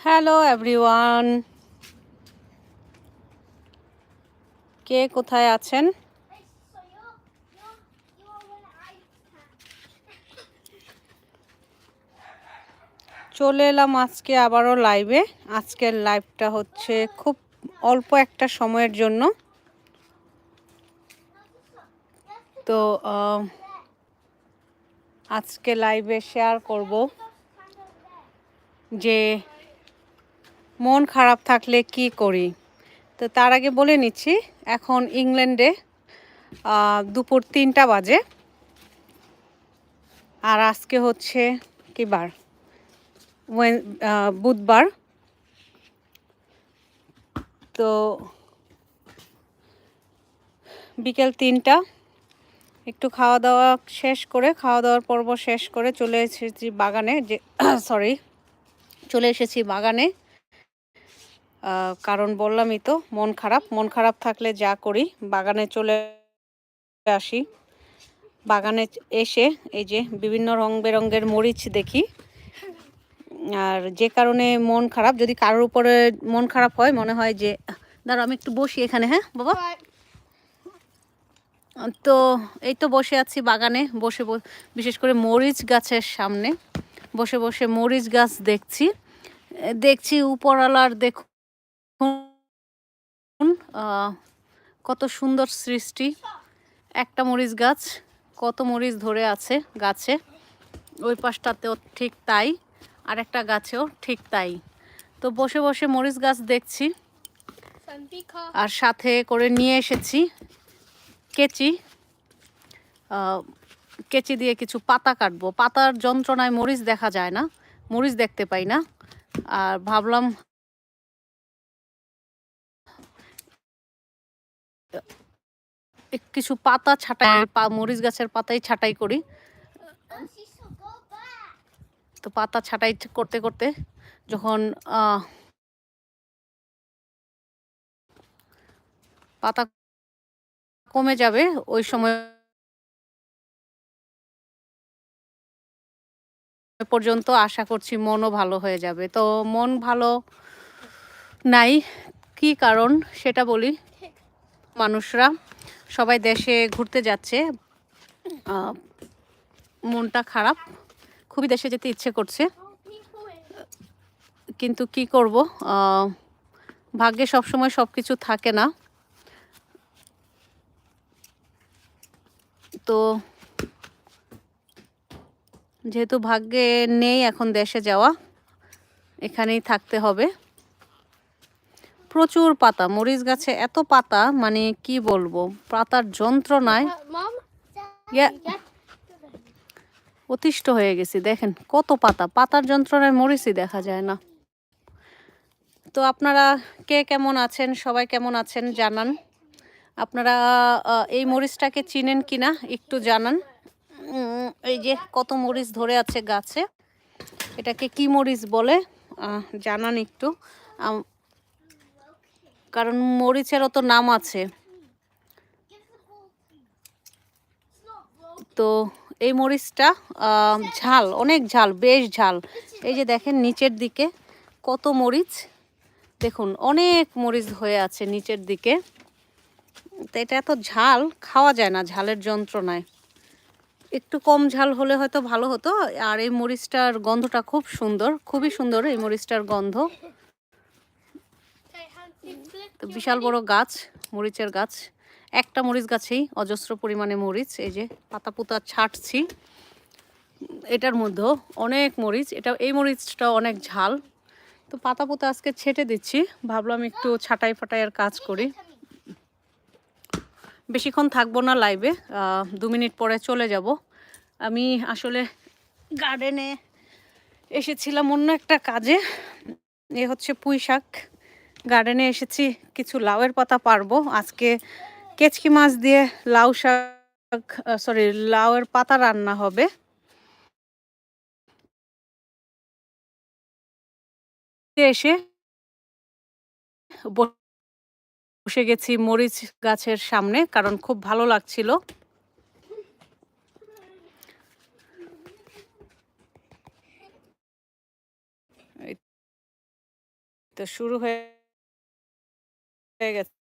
Hello everyone কে কোথায় আছেন? চলে এলাম আজকে আবারও লাইভে আজকের লাইভটা হচ্ছে খুব অল্প একটা সময়ের জন্য। তো আজকে লাইভে শেয়ার করব যে মন খারাপ থাকলে কি করি? তো তার আগে বলে নিচ্ছি, এখন ইংল্যান্ডে দুপুর তিনটা বাজে। আর আজকে হচ্ছে কি বার? বুধবার। তো বিকেল তিনটা। একটু খাওয়া দাওয়া শেষ করে, খাওয়া দাওয়ার পর্ব শেষ করে চলে এসেছি বাগানে, যে সরি চলে এসেছি বাগানে। কারণ বললামই তো মন খারাপ। মন খারাপ থাকলে যা করি বাগানে চলে আসি। বাগানে এসে এই যে বিভিন্ন রং বেরঙের মরিচ দেখি। আর যে কারণে মন খারাপ যদি কারোর উপরে মন খারাপ হয় মনে হয় যে দাঁড়াও আমি একটু বসি এখানে হ্যাঁ বাবা? তো এই তো বসে আছি বাগানে বসে বিশেষ করে মরিচ গাছের সামনে। বসে বসে মরিচ গাছ দেখছি। দেখছি উপরওয়ালার দেখুন আহ, কত সুন্দর সৃষ্টি। একটা মরিচ গাছ, কত মরিচ ধরে আছে গাছে। ওই পাশটাতেও ঠিক তাই, আর একটা গাছেও ঠিক তাই। তো বসে বসে মরিচ গাছ দেখছি। আর সাথে করে নিয়ে এসেছি কেচি। কেচি দিয়ে কিছু পাতা কাটবো। পাতার যন্ত্রণায় মরিচ দেখা যায় না, মরিচ দেখতে পাই না। আর ভাবলাম কিছু পাতা ছাটাই মরিচ গাছের পাতাই ছাটাই করি. তো পাতা ছাটাই করতে করতে যখন পাতা কমে যাবে, ওই সময় পর্যন্ত আশা করছি মনও ভালো হয়ে যাবে তো মন ভালো নাই, কি কারণ সেটা বলি মানুষরা সবাই দেশে ঘুরতে যাচ্ছে। মনটা খারাপ, খুবই দেশে যেতে ইচ্ছে করছে। কিন্তু কি করব ভাগ্যে সবসময় সব কিছু থাকে না। তো যেহেতু ভাগ্যে নেই এখন দেশে যাওয়া, এখানেই থাকতে হবে। প্রচুর পাতা মরিচ গাছে এত পাতা মানে কি বলব পাতার যন্ত্রণায় অতিষ্ঠ হয়ে গেছি দেখেন কত পাতা পাতার যন্ত্রণায় মরিচই দেখা যায় না। তো আপনারা কে কেমন আছেন সবাই কেমন আছেন জানান। আপনারা এই মরিচটাকে চিনেন কিনা একটু জানান। এই যে কত মরিচ ধরে আছে গাছে এটাকে কি মরিচ বলে? জানান একটু। কারণ মরিচেরও তো নাম আছে। তো এই মরিচটা ঝাল, অনেক ঝাল, বেশ ঝাল। এই যে দেখেন নিচের দিকে কত মরিচ। দেখুন, অনেক মরিচ হয়ে আছে নিচের দিকে। তো এটা এত ঝাল, খাওয়া যায় না ঝালের যন্ত্রণায়। একটু কম ঝাল হলে হয়তো ভালো হতো। আর এই মরিচটার গন্ধটা খুব সুন্দর, খুবই সুন্দর এই মরিচটার গন্ধ। তো বিশাল বড় গাছ, মরিচের গাছ। একটা মরিচ গাছেই অজস্র পরিমাণে মরিচ, এই যে পাতা পুতা ছাটছি। এটার মধ্যেও অনেক মরিচ, এটা, এই মরিচটা অনেক ঝাল। তো পাতা পুতা আজকে ছেটে দিচ্ছি, ভাবলাম একটু ছাটাই ফাটাইয়ের কাজ করি। বেশিক্ষণ থাকব না লাইভে দু মিনিট পরে চলে যাব। আমি আসলে গার্ডেনে এসেছিলাম অন্য একটা কাজে, এ হচ্ছে পুঁই শাক। গার্ডেনে এসেছি, কিছু লাউয়ের পাতা পারব। আজকে কেচকি মাছ দিয়ে লাউ শাক সরি লাউয়ের পাতা রান্না হবে। এসে বসে গেছি মরিচ গাছের সামনে, কারণ খুব ভালো লাগছিল। তো শুরু হয়ে হয়ে গেছে